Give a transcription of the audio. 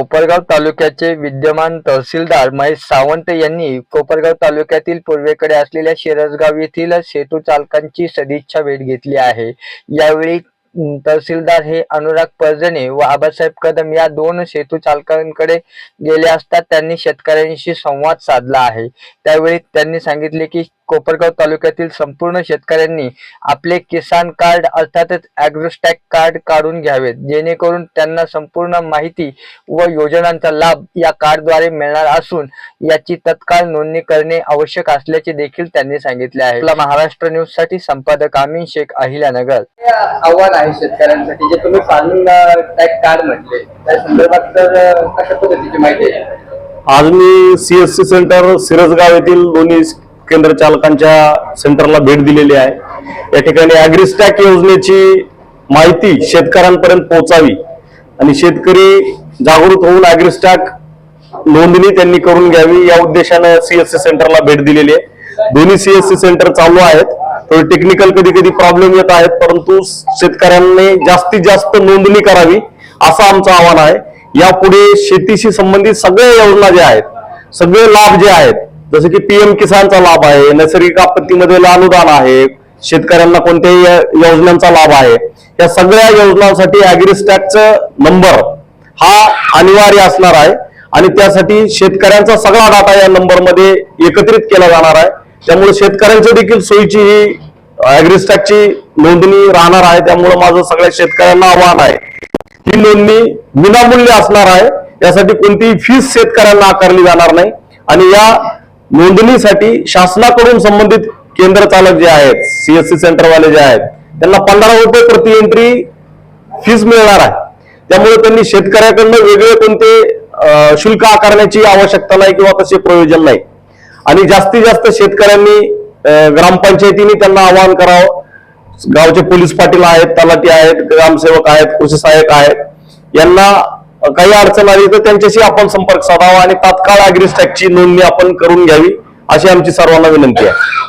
कोपरगाव तालुक्याचे विद्यमान तहसीलदार महेश सावंत यांनी कोपरगाव तालुक्यातील पूर्वेकडे असलेल्या शिरसगाव येथील सेतू चालकांची सदिच्छा भेट घेतली आहे. यावेळी तहसीलदार हे अनुराग पर्जने व आबासाहेब कदम या दोन सेतू चालकांकडे गेले असता त्यांनी शेतकऱ्यांशी संवाद साधला आहे. त्यावेळी त्यांनी सांगितले की कोपरगाव तालुक्यातील संपूर्ण शेतकऱ्यांनी आपले किसान कार्ड अर्थातच ॲग्रोस्टॅक कार्ड काढून घ्यावेत. जेणेकरून त्यांना संपूर्ण माहिती व योजनांचा लाभ या कार्डद्वारे मिळणार असून याची तत्काळ नोंदणी करणे आवश्यक असल्याचे देखील त्यांनी सांगितले आहे. आपला महाराष्ट्र न्यूजसाठी संपादक अमीन शेख अहिल्यानगर. आव्हान आहे शेतकऱ्यांसाठी जे तुम्ही फार्मिंग टॅग कार्ड म्हटले त्या संदर्भात तर कशा पद्धतीची माहिती आहे? आज मी सीएससी सेंटर सिरसगाव येथील दोन्ही केंद्र चालकांच्या सेंटरला भेट दिलेली आहे. या ठिकाणी अॅग्रिस्टॅक योजनेची माहिती शेतकऱ्यांपर्यंत पोहोचावी आणि शेतकरी जागृत होऊन अॅग्रिस्टॅक नोंदणी त्यांनी करून घ्यावी या उद्देशानं सीएससी सेंटरला भेट दिलेली आहे. दोन्ही सीएससी सेंटर चालू आहेत. थोडे टेक्निकल कधी कधी प्रॉब्लेम येत आहेत परंतु शेतकऱ्यांनी जास्तीत जास्त नोंदणी करावी असं आमचं आव्हान आहे. यापुढे शेतीशी संबंधित सगळ्या योजना ज्या आहेत सगळे लाभ जे आहेत जसं की पीएम किसानचा लाभ आहे नैसर्गिक आपत्तीमध्ये अनुदान आहे शेतकऱ्यांना कोणत्याही योजनांचा लाभ आहे. या सगळ्या योजनांसाठी अॅग्रिस्टॅकचं नंबर हा अनिवार्य असणार आहे आणि त्यासाठी शेतकऱ्यांचा सगळा डाटा या नंबरमध्ये एकत्रित केला जाणार आहे. त्यामुळे शेतकऱ्यांची देखील सोयीची ही अॅग्रिस्टॅकची नोंदणी राहणार आहे. त्यामुळे माझं सगळ्या शेतकऱ्यांना आव्हान आहे. ही नोंदणी विनामूल्य असणार आहे. यासाठी कोणतीही फीस शेतकऱ्यांना आकारली जाणार नाही. आणि या नोंदणीसाठी शासनाकडून संबंधित केंद्र चालक जे आहेत सीएससी सेंटरवाले जे आहेत त्यांना पंधरा रुपये प्रति एंट्री फीज मिळणार आहे. त्यामुळे त्यांनी शेतकऱ्याकडनं वेगळे कोणते शुल्क आकारण्याची आवश्यकता नाही किंवा तसे प्रयोजन नाही. आणि जास्तीत जास्त शेतकऱ्यांनी ग्रामपंचायतीने त्यांना आवाहन करावं. गावचे पोलीस पाटील आहेत तलाठी आहेत ग्रामसेवक आहेत कृषी सहाय्यक आहेत. यांना काही अडचण आली तर त्यांच्याशी आपण संपर्क साधावा आणि तात्काळ अॅग्रिस्टॅकची नोंदणी आपण करून घ्यावी अशी आमची सर्वांना विनंती आहे.